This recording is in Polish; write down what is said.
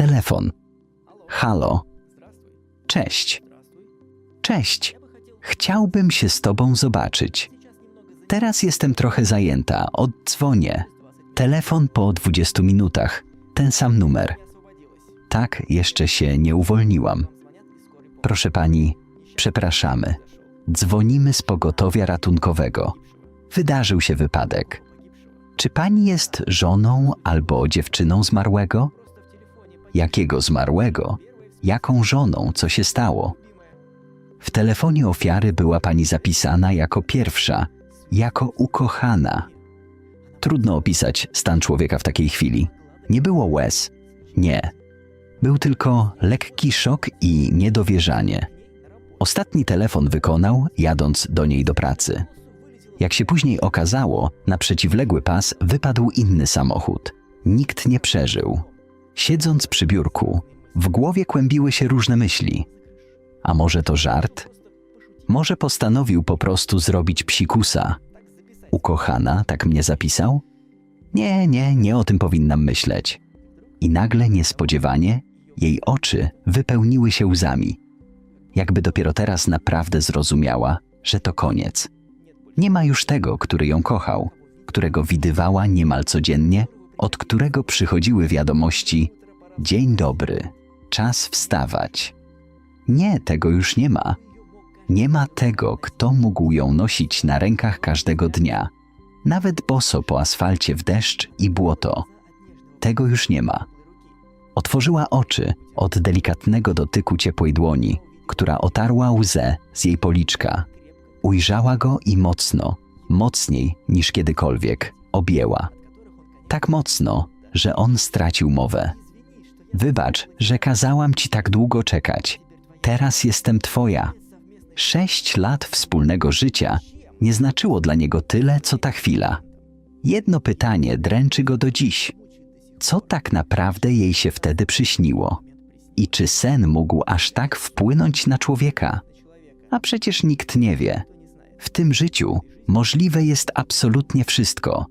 telefon. Halo. Cześć. Cześć. Chciałbym się z tobą zobaczyć. Teraz jestem trochę zajęta, oddzwonię. Telefon po 20 minutach. Ten sam numer. Tak, jeszcze się nie uwolniłam. Proszę pani, przepraszamy. Dzwonimy z pogotowia ratunkowego. Wydarzył się wypadek. Czy pani jest żoną albo dziewczyną zmarłego? Jakiego zmarłego? Jaką żoną? Co się stało? W telefonie ofiary była pani zapisana jako pierwsza, jako ukochana. Trudno opisać stan człowieka w takiej chwili. Nie było łez. Nie. Był tylko lekki szok i niedowierzanie. Ostatni telefon wykonał, jadąc do niej do pracy. Jak się później okazało, na przeciwległy pas wypadł inny samochód. Nikt nie przeżył. Siedząc przy biurku, w głowie kłębiły się różne myśli. A może to żart? Może postanowił po prostu zrobić psikusa. Ukochana, tak mnie zapisał? Nie, nie, nie o tym powinnam myśleć. I nagle niespodziewanie jej oczy wypełniły się łzami. Jakby dopiero teraz naprawdę zrozumiała, że to koniec. Nie ma już tego, który ją kochał, którego widywała niemal codziennie, od którego przychodziły wiadomości: Dzień dobry, czas wstawać. Nie, tego już nie ma. Nie ma tego, kto mógł ją nosić na rękach każdego dnia, nawet boso po asfalcie w deszcz i błoto. Tego już nie ma. Otworzyła oczy od delikatnego dotyku ciepłej dłoni, która otarła łzę z jej policzka. Ujrzała go i mocno, mocniej niż kiedykolwiek, objęła. Tak mocno, że on stracił mowę. Wybacz, że kazałam ci tak długo czekać. Teraz jestem twoja. Sześć lat wspólnego życia nie znaczyło dla niego tyle, co ta chwila. Jedno pytanie dręczy go do dziś. Co tak naprawdę jej się wtedy przyśniło? I czy sen mógł aż tak wpłynąć na człowieka? A przecież nikt nie wie. W tym życiu możliwe jest absolutnie wszystko –